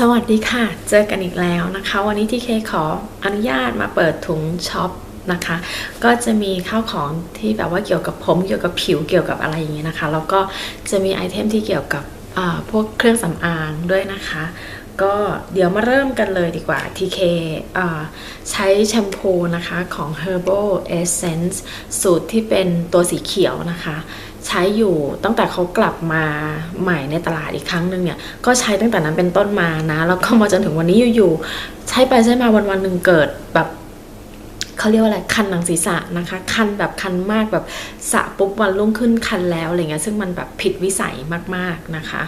สวัสดีค่ะ เจอกันอีกแล้วนะคะ วันนี้ที่เคขออนุญาตมาเปิดถุงช็อปนะคะ ก็จะมีข้าวของที่แบบว่าเกี่ยวกับผมเกี่ยวกับผิวเกี่ยวกับอะไรอย่างเงี้ยนะคะ แล้วก็จะมีไอเทมที่เกี่ยวกับพวกเครื่องสำอางด้วยนะคะ ก็เดี๋ยวมาเริ่มกันเลยดีกว่า TK อ่าใช้แชมพูนะคะของ Herbal Essence สูตรที่เป็นตัวสีเขียวนะคะ ใช้อยู่ตั้งแต่เขากลับมาใหม่ในตลาดอีกครั้งหนึ่งเนี่ยก็ใช้ตั้งแต่นั้นเป็นต้นมานะ แล้วก็มาจนถึงวันนี้อยู่ๆใช้ไปใช้มาวันวันๆหนึ่งเกิดแบบเขาเรียกว่าอะไรคันหนังศีรษะนะคะ คันแบบคันมากแบบสะปุ๊บวันรุ่งขึ้นคันแล้วอะไรเงี้ยซึ่งมันแบบผิดวิสัยมากๆนะคะ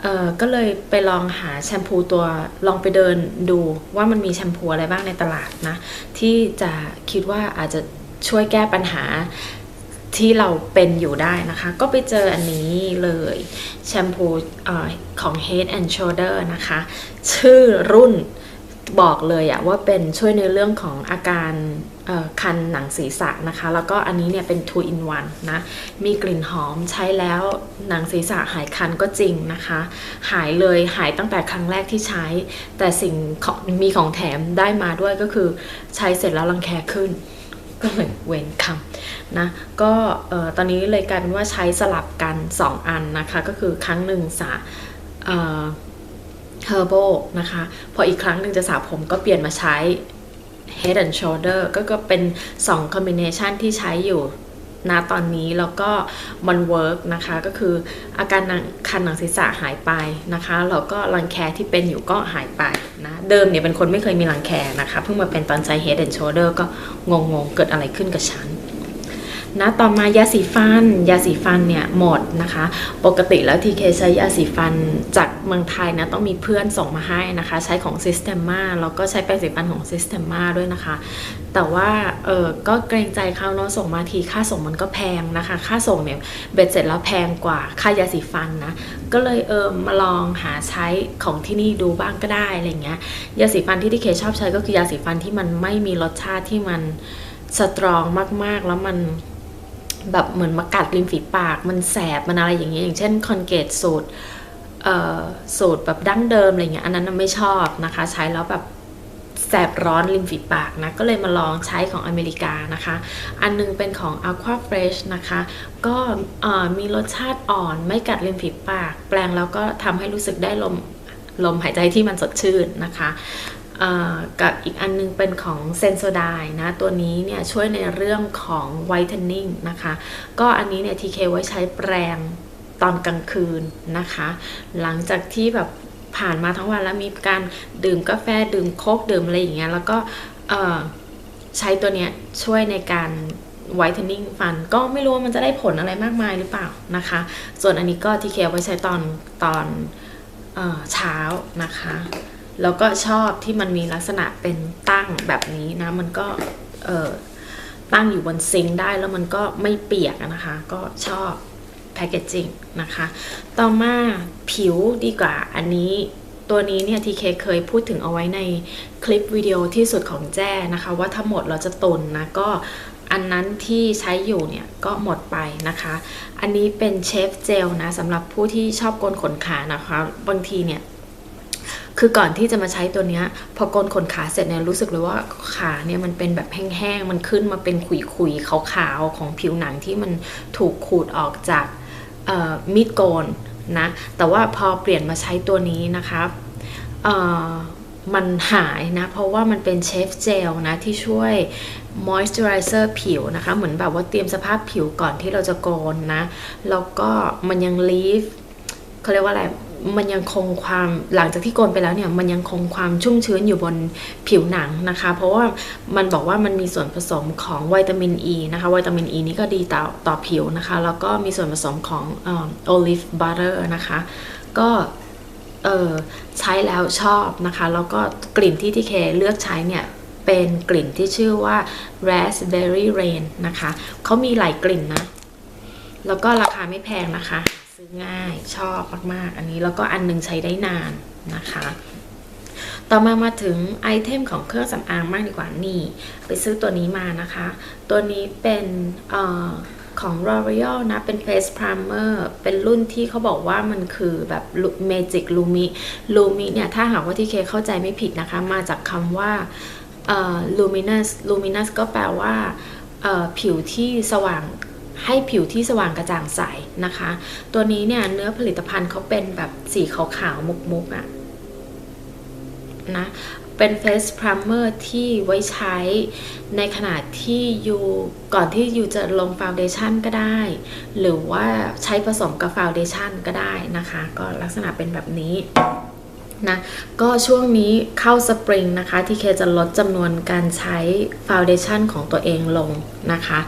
เออก็เลยไปลองหาแชมพูตัวลองไปเดินดูว่ามันมีแชมพูอะไรบ้างในตลาดนะ ที่จะคิดว่าอาจจะช่วยแก้ปัญหา ที่เราเป็นอยู่ได้นะคะ ก็ไปเจออันนี้เลยแชมพูอของ Head and Shoulder นะคะ ชื่อรุ่นบอกเลยอะว่าเป็นช่วยในเรื่องของอาการคันหนังศีรษะนะคะ แล้วก็อันนี้เนี่ยเป็น two in one นะ มีกลิ่นหอมใช้แล้วหนังศีรษะหายคันก็จริงนะคะ หายเลยหายตั้งแต่ครั้งแรกที่ใช้ แต่สิ่งมีของแถมได้มาด้วยก็คือใช้เสร็จแล้วรังแคขึ้น ก็เลยเว้นคำนะก็ตอนนี้เลยกลายเป็นว่าใช้สลับกัน 2 อันนะคะ ก็คือครั้งหนึ่งสระเฮอร์โบนะคะ พออีกครั้งหนึ่งจะสระผมก็เปลี่ยนมาใช้ head and shoulder ก็ก็เป็น 2 combination ที่ใช้อยู่ นะตอนนี้แล้วก็มันเวิร์กนะคะก็คืออาการนังคันหนังศีรษะหายไปนะคะแล้วก็รังแคที่เป็นอยู่ก็หายไปนะเดิมเนี่ยเป็นคนไม่เคยมีรังแคนะคะเพิ่งมาเป็นตอนใช้ head and shoulder ก็งงๆเกิดอะไรขึ้นกับฉัน นะต่อมายาสีฟัน ยาสีฟันเนี่ยหมดนะคะ ปกติแล้วทีเคใช้ยาสีฟันจากเมืองไทยนะต้องมีเพื่อนส่งมาให้นะคะ ใช้ของ Systema แล้วก็ใช้แปรงสีฟันของ Systema ด้วยนะคะ แต่ว่าเออก็เกรงใจเขาเนาะส่งมาทีค่าส่งมันก็แพงนะคะ ค่าส่งเนี่ยเบ็ดเสร็จแล้วแพงกว่าค่ายาสีฟันนะก็เลยเออมาลองหาใช้ของที่นี่ดูบ้างก็ได้อะไรเงี้ยยาสีฟันที่ทีเคชอบใช้ก็คือยาสีฟันที่มันไม่มีรสชาติที่มันสตรองมากๆแล้วมัน แบบเหมือนมากัดริมฝีปาก มันแสบมันอะไรอย่างเงี้ยอย่างเช่นคอนเกตสูตรเอ่อสูตรแบบดั้งเดิมอะไรเงี้ยอันนั้นไม่ชอบนะคะ ใช้แล้วแบบแสบร้อนริมฝีปากนะ ก็เลยมาลองใช้ของอเมริกานะคะ อันหนึงเป็นของ Aqua Fresh นะคะ ก็มีรสชาติอ่อนไม่กัดริมฝีปาก แปลงแล้วก็ทำให้รู้สึกได้ลมลมหายใจที่มันสดชื่นนะคะ กับอีกอันนึงเป็นของเซนโซไดนะ ตัวนี้เนี่ยช่วยในเรื่องของไวท์เทนนิ่งนะคะ ก็อันนี้เนี่ยทีเคไว้ใช้แปรงตอนกลางคืนนะคะ หลังจากที่แบบผ่านมาทั้งวันแล้วมีการดื่มกาแฟดื่มโค้กดื่มอะไรอย่างเงี้ยแล้วก็ใช้ตัวเนี้ยช่วยในการไวท์เทนนิ่งฟันก็ไม่รู้ว่ามันจะได้ผลอะไรมากมายหรือเปล่านะคะ ส่วนอันนี้ก็ทีเคไว้ใช้ตอนตอนเช้านะคะ แล้วก็ชอบที่มันมีลักษณะเป็นตั้งแบบนี้นะ มันก็เออตั้งอยู่บนซิงค์ได้แล้วมันก็ไม่เปียกนะคะ ก็ชอบแพคเกจจิ้งนะคะ ต่อมาผิวดีกว่าอันนี้ตัวนี้เนี่ยทีเคเคยพูดถึงเอาไว้ในคลิปวิดีโอที่สุดของแจ้นะคะ ว่าถ้าหมดเราจะตุนนะ ก็อันนั้นที่ใช้อยู่เนี่ยก็หมดไปนะคะ อันนี้เป็นเชฟเจลนะสำหรับผู้ที่ชอบโกนขนขานะคะ บางทีเนี่ย คือก่อนที่จะมาใช้ตัวเนี้ยพอโกนขนขาเสร็จเนี่ยรู้สึกเลยว่าขาเนี่ยมันเป็นแบบแห้งๆ มันขึ้นมาเป็นขุยๆขาวๆของผิวหนังที่มันถูกขูดออกจากมีดโกนนะ แต่ว่าพอเปลี่ยนมาใช้ตัวนี้นะคะมันหายนะ เพราะว่ามันเป็นเชฟเจลนะ ที่ช่วย moisturizer ผิวนะคะ เหมือนแบบว่าเตรียมสภาพผิวก่อนที่เราจะโกนนะ แล้วก็มันยัง leave เขาเรียกว่าอะไร มันยังคงความหลังจากที่โกนไปแล้วเนี่ยมันยังคงความชุ่มชื้นอยู่บนผิวหนังนะคะ เพราะว่ามันบอกว่ามันมีส่วนผสมของวิตามินอ e ีนะคะวิตามินอ e นี่ก็ดีต่อต่อผิวนะคะ แล้วก็มีส่วนผสมของโอลิฟบัตเตอร์นะคะ ก็ใช้แล้วชอบนะคะ แล้วก็กลิ่นที่ที่เคเลือกใช้เนี่ยเป็นกลิ่นที่ชื่อว่า raspberry rain นะคะเขามีหลายกลิ่นนะ แล้วก็ราคาไม่แพงนะคะ ซื้อง่ายชอบมากๆ อันนี้แล้วก็อันหนึงใช้ได้นานนะคะ ต่อมามาถึงไอเทมของเครื่องสำอางมากดีกว่านี่ไปซื้อตัวนี้มานะคะ ตัวนี้เป็นออของ L'Oreal นะ เป็น Face Primer เป็นรุ่นที่เขาบอกว่ามันคือแบบ Magic Lumi Lumi เนี่ย ถ้าหากว่าที่เคเข้าใจไม่ผิดนะคะ มาจากคำว่า luminous luminous ก็แปลว่าผิวที่สว่าง ให้ผิวที่สว่างกระจ่างใสนะคะ ตัวนี้เนี่ยเนื้อผลิตภัณฑ์เขาเป็นแบบสีขาวๆมุกๆอะ่ะนะเป็นเฟสพร i มเมอร์ที่ไว้ใช้ในขณะที่ยูก่อนที่ยูจะลงฟาวเดชันก็ได้ หรือว่าใช้ผสมกับฟาวเดชันก็ได้นะคะ ก็ลักษณะเป็นแบบนี้นะก็ช่วงนี้เข้าสปริงนะคะ ที่เคจะลดจำนวนการใช้ฟาวเดชันของตัวเองลงนะคะ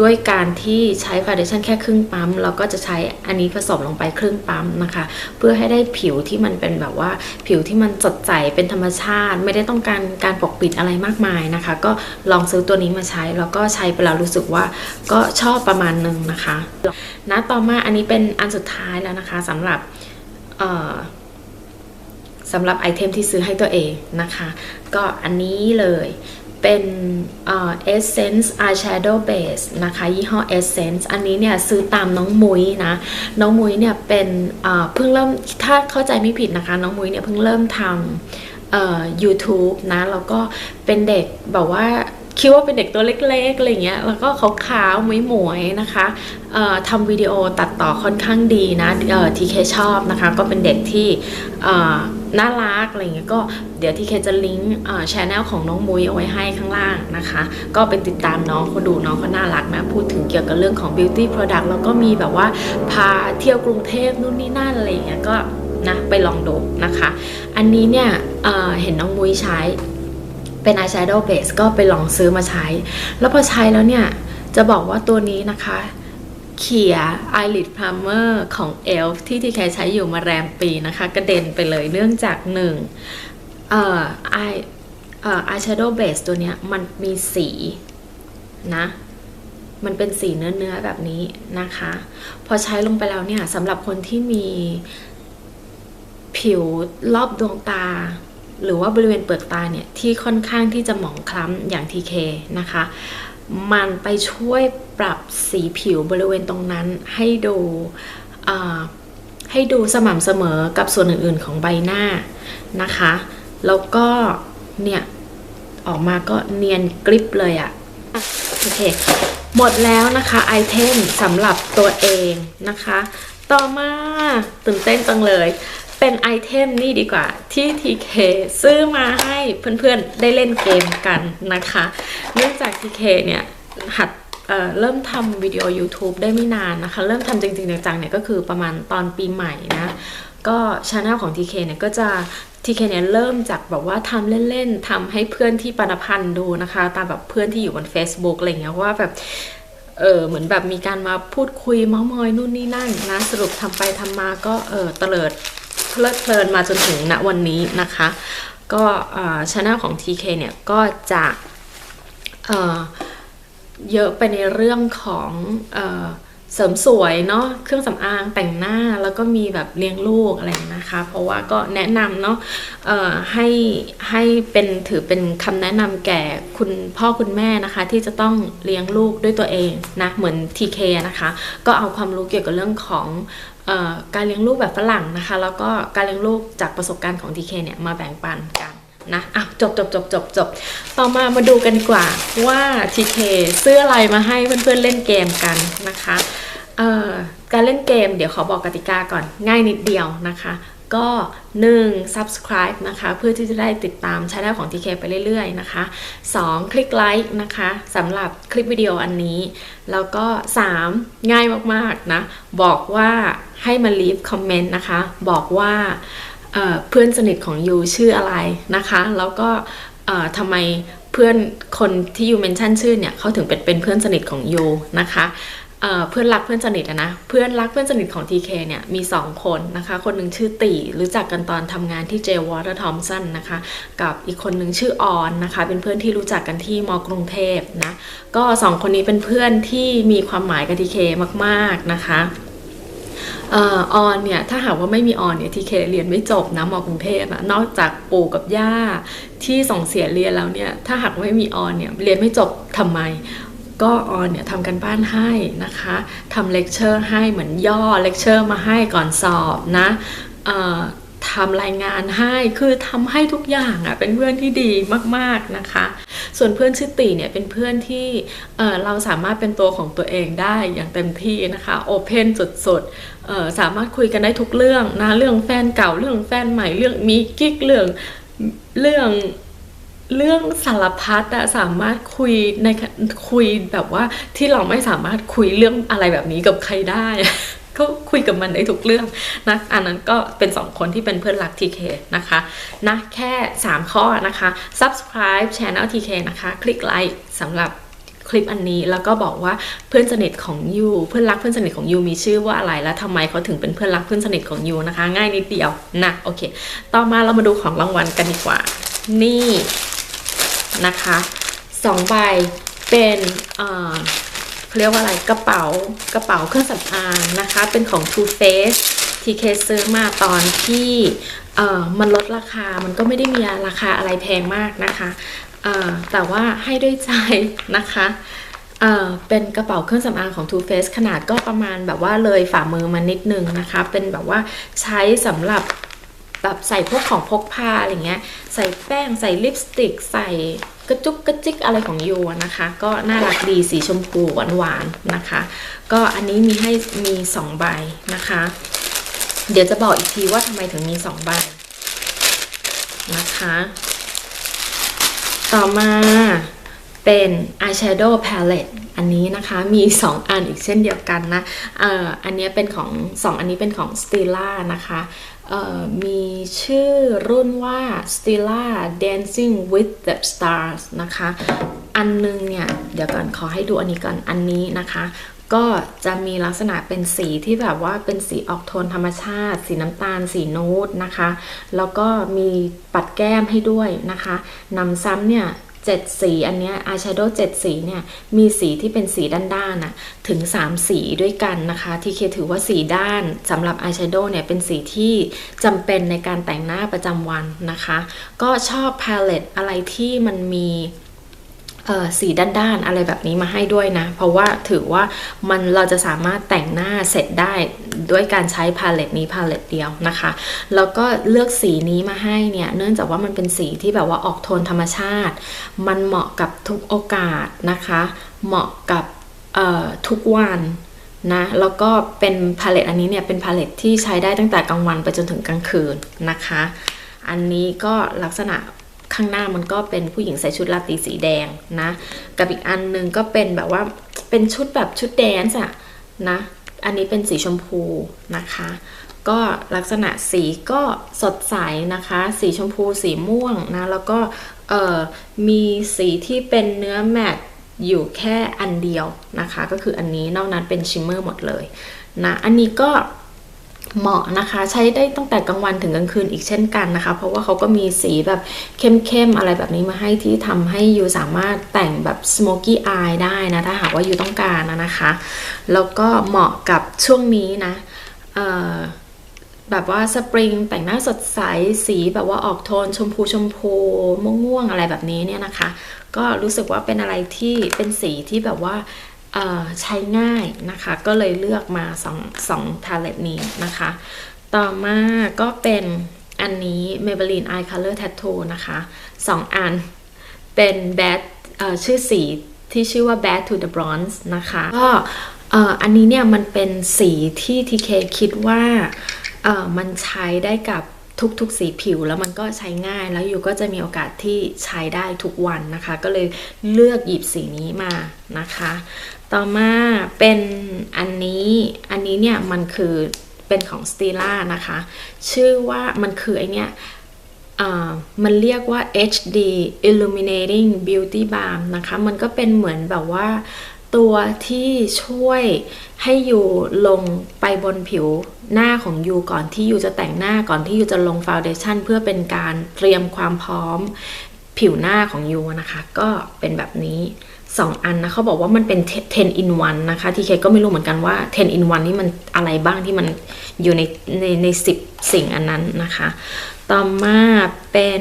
ด้วยการที่ใช้ฟาวเดชั่นแค่ครึ่งปั๊มเราก็จะใช้อันนี้ผสมลงไปครึ่งปั๊มนะคะ เพื่อให้ได้ผิวที่มันเป็นแบบว่าผิวที่มันสดใสเป็นธรรมชาติ ไม่ได้ต้องการการปกปิดอะไรมากมายนะคะ ก็ลองซื้อตัวนี้มาใช้ แล้วก็ใช้ไปแล้วรู้สึกว่าก็ชอบประมาณนึงนะคะนะต่อมาอันนี้เป็นอันสุดท้ายแล้วนะคะสำหรับสำหรับไอเทมที่ซื้อให้ตัวเองนะคะ ก็อันนี้เลย เป็น Essence Eyeshadow Base นะคะยี่ห้อ Essence อันนี้เนี่ยซื้อตามน้องมุ้ยนะน้องมุ้ยเนี่ยเป็นเพิ่งเริ่มถ้าเข้าใจไม่ผิดนะคะ น้องมุ้ยเนี่ยเพิ่งเริ่มทำ YouTube นะแล้วก็เป็นเด็กแบบว่า คิดว่าเป็นเด็กตัวเล็กๆอะไรเงี้ยแล้วก็เขาขาวๆหมวยๆนะคะทำวิดีโอตัดต่อค่อนข้างดีนะทีเคชอบนะคะ ก็เป็นเด็กที่น่ารักอะไรเงี้ยก็เดี๋ยวทีเคจะลิงก์ชแนลของน้องมุ้ยเอาไว้ให้ข้างล่างนะคะ ก็ไปติดตามน้องเขาดูน้องเขาน่ารักนะพูดถึงเกี่ยวกับเรื่องของ beauty product แล้วก็มีแบบว่าพาเที่ยวกรุงเทพนู่นนี่นั่นอะไรเงี้ยก็นะไปลองดูนะคะ อันนี้เนี่ยเเห็นน้องมุ้ยใช้ เป็น eyeshadow base ก็ไปลองซื้อมาใช้ แล้วพอใช้แล้วเนี่ย จะบอกว่าตัวนี้นะคะเขีย eyelid primer ของ ELF ที่ที่แคใช้อยู่มาแรมปีนะคะ กระเด็นไปเลยเนื่องจากหนึ่งเอ่อ eye เอ่อ eyeshadow base ตัวเนี้ยมันมีสีนะ มันเป็นสีเนื้อเนื้อแบบนี้นะคะ พอใช้ลงไปแล้วเนี่ยสำหรับคนที่มีผิวรอบดวงตา หรือว่าบริเวณเปลือกตาเนี่ยที่ค่อนข้างที่จะหมองคล้ำอย่าง TK นะคะ มันไปช่วยปรับสีผิวบริเวณตรงนั้นให้ดูให้ดูสม่ำเสมอกับส่วนอื่นๆของใบหน้านะคะ แล้วก็เนี่ยออกมาก็เนียนกริบเลยอะโอเค หมดแล้วนะคะไอเทมสำหรับตัวเองนะคะ ต่อมาตื่นเต้นจังเลยเป็นไอเทมนี่ดีกว่าที่ TK ซื้อมาให้เพื่อนๆได้เล่นเกมกันนะคะ เนื่องจาก TK เนี่ยหัดเเริ่มทำวิดีโอ YouTube ได้ไม่นานนะคะ เริ่มทำจริงๆจังๆเนี่ยก็คือประมาณตอนปีใหม่นะก็ช anel ของ TK เนี่ยก็จะ TK เนี่ยเริ่มจากแบบว่าทำเล่นๆทำให้เพื่อนที่ปนพันธ์ดูนะคะ ตามแบบเพื่อนที่อยู่บน Facebook อะไรเงี้ยว่าแบบเออเหมือนแบบมีการมาพูดคุยเมามอยนู่นนี่นั่นนะสรุปทำไปทำมาก็เออเตลิด เพลิดเพลินมาจนถึงณวันนี้นะคะ ก็ช anel ของ TK เนี่ยก็จะเเยอะไปในเรื่องของเสริมสวยเนาะเครื่องสำอางแต่งหน้าแล้วก็มีแบบเลี้ยงลูกอะไรนะคะ เพราะว่าก็แนะนำเนาะให้ให้เป็นถือเป็นคำแนะนำแก่คุณพ่อคุณแม่นะคะ ที่จะต้องเลี้ยงลูกด้วยตัวเองนะเหมือน TK นะคะ ก็เอาความรู้เกี่ยวกับเรื่องของ การเลี้ยงลูกแบบฝรั่งนะคะ แล้วก็การเลี้ยงลูกจากประสบการณ์ของ TK เนี่ยมาแบ่งปันกันนะอะจบจบจบจบจบต่อมามาดูกันดีกว่าว่า TK ซื้ออะไรมาให้เพื่อนๆเล่นเกมกันนะคะการเล่นเกมเดี๋ยวขอบอกกติกาก่อนง่ายนิดเดียวนะคะ ก็ 1. subscribe นะคะ เพื่อที่จะได้ติดตามช่องของ TK ไปเรื่อยๆนะคะ 2. คลิกไลค์นะคะสำหรับคลิปวิดีโออันนี้ แล้วก็ 3. ง่ายมากๆนะ บอกว่าให้มา leave comment นะคะ บอกว่าเเพื่อนสนิทของยูชื่ออะไรนะคะ แล้วก็ทำไมเพื่อนคนที่ยูเมนชั่นชื่อเนี่ยเขาถึงเป็นเป็นเพื่อนสนิทของยูนะคะ เพื่อนรักเพื่อนสนิทนะ เพื่อนรักเพื่อนสนิทของ TK เนี่ยมี 2 คนนะคะ คนหนึ่งชื่อตีรู้จักกันตอนทำงานที่เจวอเตอร์ทอมสันนะคะ กับอีกคนหนึ่งชื่อออนนะคะ เป็นเพื่อนที่รู้จักกันที่มกรุงเทพนะ ก็ 2 คนนี้เป็นเพื่อนที่มีความหมายกับ TK มากๆนะคะออนเนี่ยถ้าหากว่าไม่มีออนเนี่ยทีเคเรียนไม่จบนะมอกรุงเทพอะนอกจากปู่กับย่าที่ส่งเสียเรียนแล้วเนี่ยถ้าหากไม่มีออนเนี่ยเรียนไม่จบทำไม ก็ออนเนี่ยทำกันบ้านให้นะคะทำเลคเชอร์ให้เหมือนย่อเลคเชอร์มาให้ก่อนสอบนะทำรายงานให้คือทำให้ทุกอย่างอะ่ะเป็นเพื่อนที่ดีมากๆนะคะ ส่วนเพื่อนชื่อตีเนี่ยเป็นเพื่อนที่เเราสามารถเป็นตัวของตัวเองได้อย่างเต็มที่นะคะโอเพนสุดๆสามารถคุยกันได้ทุกเรื่องนะเรื่องแฟนเก่าเรื่องแฟนใหม่เรื่องมีกิ๊กเรื่องเรื่อง เรื่องสารพัดอะสามารถคุยในคุยแบบว่าที่เราไม่สามารถคุยเรื่องอะไรแบบนี้กับใครได้ ก็คุยกับมันได้ทุกเรื่องนะอันนั้นก็เป็นสองคนที่เป็นเพื่อนรัก TK นะคะนะแค่ 3 ข้อนะคะ subscribe channel TK นะคะ คลิกไลค์สำหรับคลิปอันนี้แล้วก็บอกว่าเพื่อนสนิทของยูเพื่อนรักเพื่อนสนิทของยูมีชื่อว่าอะไรและทำไมเขาถึงเป็นเพื่อนรักเพื่อนสนิทของยูนะคะ ง่ายนิดเดียวนะโอเค ต่อมาเรามาดูของรางวัลกันดีกว่า นี่ นะคะสองใบเป็นเขาเรียกว่าอะไรกระเป๋ากระเป๋าเครื่องสำอางนะคะ เป็นของ Too Faced ที่เคซื้อมาตอนที่มันลดราคามันก็ไม่ได้มีราคาอะไรแพงมากนะคะแต่ว่าให้ด้วยใจนะคะเอ่อเป็นกระเป๋าเครื่องสำอางของ Too Faced ขนาดก็ประมาณแบบว่าเลยฝ่ามือมานิดนึงนะคะ เป็นแบบว่าใช้สำหรับ แบบใส่พวกของพกพาอะไรเงี้ย ใส่แป้ง ใส่ลิปสติก ใส่กระจุกกระจิกอะไรของยูนะคะ ก็น่ารักดีสีชมพูหวานๆนะคะ ก็อันนี้มีให้มี 2 ใบนะคะ เดี๋ยวจะบอกอีกทีว่าทำไมถึงมี 2 ใบนะคะ ต่อมาเป็น eyeshadow palette อันนี้นะคะมี 2 อันอีกเช่นเดียวกันนะเอ่ออันนี้เป็นของ 2 อันนี้เป็นของ Stila นะคะ มีชื่อรุ่นว่า Stila Dancing with the Stars นะคะ อันนึงเนี่ย เดี๋ยวก่อนขอให้ดูอันนี้ก่อน อันนี้นะคะ ก็จะมีลักษณะเป็นสีที่แบบว่าเป็นสีออกโทนธรรมชาติ สีน้ำตาล สีนูดนะคะ แล้วก็มีปัดแก้มให้ด้วยนะคะนำซ้ำเนี่ย เจ็ดสีอันเนี้ยอายแชโดว์เจ็ดสีเนี่ยมีสีที่เป็นสีด้านๆน่ะถึง 3 สีด้วยกันนะคะ ที่เคถือว่าสีด้านสำหรับอายแชโดว์เนี่ยเป็นสีที่จำเป็นในการแต่งหน้าประจำวันนะคะ ก็ชอบพาเลตอะไรที่มันมี สีด้านๆอะไรแบบนี้มาให้ด้วยนะ เพราะว่าถือว่ามันเราจะสามารถแต่งหน้าเสร็จได้ด้วยการใช้พาเลตนี้พาเลตเดียวนะคะ แล้วก็เลือกสีนี้มาให้เนี่ย เนื่องจากว่ามันเป็นสีที่แบบว่าออกโทนธรรมชาติ มันเหมาะกับทุกโอกาสนะคะ เหมาะกับทุกวันนะแล้วก็เป็นพาเลตอันนี้เนี่ยเป็นพาเลตที่ใช้ได้ตั้งแต่กลางวันไปจนถึงกลางคืนนะคะ อันนี้ก็ลักษณะ ข้างหน้ามันก็เป็นผู้หญิงใส่ชุดราตรีสีแดงนะกับอีกอันหนึงก็เป็นแบบว่าเป็นชุดแบบชุดแดนซ์อะนะอันนี้เป็นสีชมพูนะคะ ก็ลักษณะสีก็สดใสนะคะ สีชมพูสีม่วงนะแล้วก็เออมีสีที่เป็นเนื้อแมตต์อยู่แค่อันเดียวนะคะ ก็คืออันนี้นอกนั้นเป็นชิมเมอร์หมดเลยนะอันนี้ก็ เหมาะนะคะใช้ได้ตั้งแต่กลางวันถึงกลางคืนอีกเช่นกันนะคะ เพราะว่าเขาก็มีสีแบบเข้มๆอะไรแบบนี้มาให้ที่ทำให้ยูสามารถแต่งแบบ smoky eye ได้นะ ถ้าหากว่ายูต้องการนะนะคะ แล้วก็เหมาะกับช่วงนี้นะแบบว่าสปริงแต่งหน้าสดใสสีแบบว่าออกโทนชมพูชมพูม่วงๆอะไรแบบนี้เนี่ยนะคะ ก็รู้สึกว่าเป็นอะไรที่เป็นสีที่แบบว่า ใช้ง่ายนะคะ ก็เลยเลือกมา2 2 palette นี้นะคะ ต่อมาก็เป็นอันนี้ Maybelline Eye Color Tattoo นะคะ 2 อันเป็น Bad ชื่อสีที่ชื่อว่า Bad to the Bronze นะคะก็อันนี้เนี่ยมันเป็นสีที่ TK คิดว่ามันใช้ได้กับ ทุกๆ สีผิวแล้วมันก็ใช้ง่ายแล้วอยู่ก็จะมีโอกาสที่ใช้ได้ทุกวันนะคะ ก็เลยเลือกหยิบสีนี้มานะคะ ต่อมาเป็นอันนี้อันนี้เนี่ยมันคือเป็นของ Stila นะคะ ชื่อว่ามันคือไอเนี่ยมันเรียกว่า HD Illuminating Beauty Balm นะคะ มันก็เป็นเหมือนแบบว่า ตัวที่ช่วยให้ยูลงไปบนผิวหน้าของยูก่อนที่ยูจะแต่งหน้าก่อนที่ยูจะลงฟาวเดชั่นเพื่อเป็นการเตรียมความพร้อมผิวหน้าของยูนะคะ ก็เป็นแบบนี้ 2 อันนะเขาบอกว่ามันเป็น 10 in 1 นะคะ ที่เคก็ไม่รู้เหมือนกันว่า 10 in 1 นี่มันอะไรบ้างที่มันอยู่ในในใน 10 สิ่งอันนั้นนะคะ ต่อมาเป็น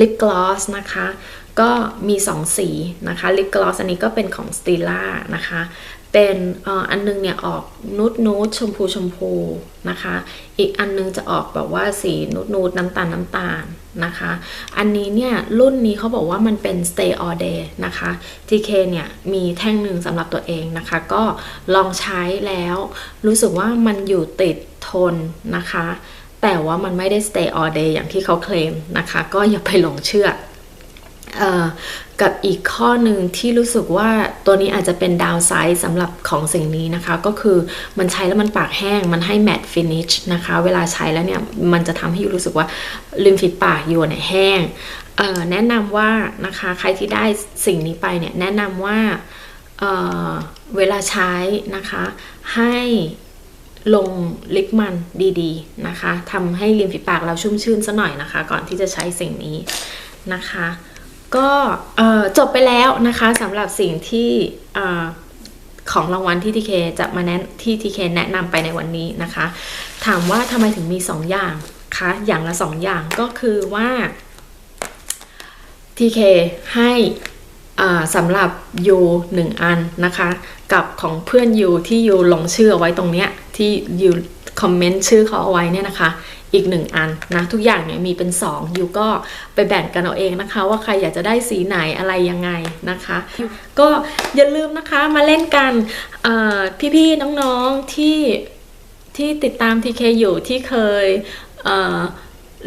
ลิปกลอสนะคะ ก็มี 2 สีนะคะลิปกลอสอันนี้ก็เป็นของ Stila นะคะ เป็นอันนึงเนี่ยออกนูดนูดชมพูชมพูนะคะ อีกอันนึงจะออกแบบว่าสีนูดนูดน้ำตาลน้ำตาลนะคะ อันนี้เนี่ยรุ่นนี้เขาบอกว่ามันเป็น stay all day นะคะ TK เนี่ยมีแท่งหนึ่งสำหรับตัวเองนะคะ ก็ลองใช้แล้วรู้สึกว่ามันอยู่ติดทนนะคะ แต่ว่ามันไม่ได้ stay all day อย่างที่เขาเคลมนะคะ ก็อย่าไปหลงเชื่ออกับอีกข้อหนึ่งที่รู้สึกว่าตัวนี้อาจจะเป็นดาวไซด์สำหรับของสิ่งนี้นะคะ ก็คือมันใช้แล้วมันปากแห้ง มันให้แมตต์ฟินิชนะคะ เวลาใช้แล้วเนี่ย มันจะทำให้รู้สึกว่าริมฝีปากอยู่เนี่ยแห้งแนะนำว่านะคะใครที่ได้สิ่งนี้ไปเนี่ยแนะนำว่าเเวลาใช้นะคะให้ ลงลิปมันดีๆนะคะทำให้ริมฝีปากเราชุ่มชื่นซะหน่อยนะคะ ก่อนที่จะใช้สิ่งนี้นะคะ ก็จบไปแล้วนะคะสำหรับสิ่งที่ของรางวัลที่ทีเคจะมาแนะที่ทีเคแนะนำไปในวันนี้นะคะ ถามว่าทำไมถึงมี 2 อย่างคะอย่างละ 2 อย่างก็คือว่า TK ให้ สำหรับยูหนึ่งอันนะคะ กับของเพื่อนยูที่ยูลงชื่อเอาไว้ตรงเนี้ยที่ยูคอมเมนต์ชื่อเขาเอาไว้เนี่ยนะคะ อีกหนึ่งอันนะทุกอย่างเนี่ยมีเป็น2ยูก็ไปแบ่งกันเอาเองนะคะ ว่าใครอยากจะได้สีไหนอะไรยังไงนะคะ ก็อย่าลืมนะคะมาเล่นกันพี่ๆน้องๆที่ที่ติดตาม TK อยู่ที่เคยเ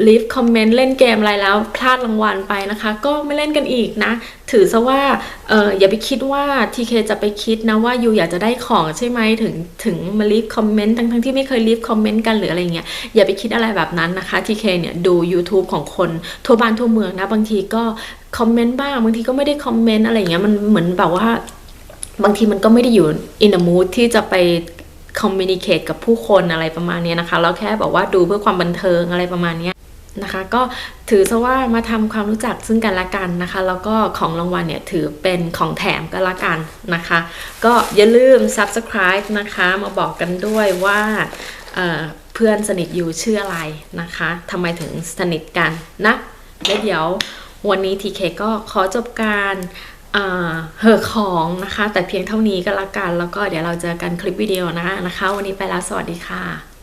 ลีฟคอมเมนต์เล่นเกมอะไรแล้วพลาดรางวัลไปนะคะ ก็ไม่เล่นกันอีกนะ ถือซะว่าเอออย่าไปคิดว่า TK จะไปคิดนะว่ายูอยากจะได้ของใช่ไหมถึงถึงมาลีฟคอมเมนต์ทั้งทั้งที่ไม่เคยลีฟคอมเมนต์กันหรืออะไรเงี้ยอย่าไปคิดอะไรแบบนั้นนะคะ TK เนี่ยดู YouTube ของคนทั่วบ้านทั่วเมืองนะ บางทีก็คอมเมนต์บ้างบางทีก็ไม่ได้คอมเมนต์อะไรเงี้ยมันเหมือนแบบว่าบางทีมันก็ไม่ได้อยู่ in a mood ที่จะไปคอมมิ n นิเค e กับผู้คนอะไรประมาณนี้นะคะเราแค่บอกว่าดูเพื่อความบันเทิงอะไรประมาณนี้ นะคะ ก็ถือซะว่ามาทำความรู้จักซึ่งกันและกันนะคะ แล้วก็ของรางวัลเนี่ยถือเป็นของแถมก็แล้วกันนะคะ ก็อย่าลืม subscribe นะคะ มาบอกกันด้วยว่าเเพื่อนสนิทอยู่ชื่ออะไรนะคะทำไมถึงสนิทกันนะและเดี๋ยววันนี้ TK ก็ขอจบการอ่าเหอของนะคะ แต่เพียงเท่านี้ก็แล้วกัน แล้วก็เดี๋ยวเราเจอกันคลิปวิดีโอนะนะคะ วันนี้ไปแล้วสวัสดีค่ะ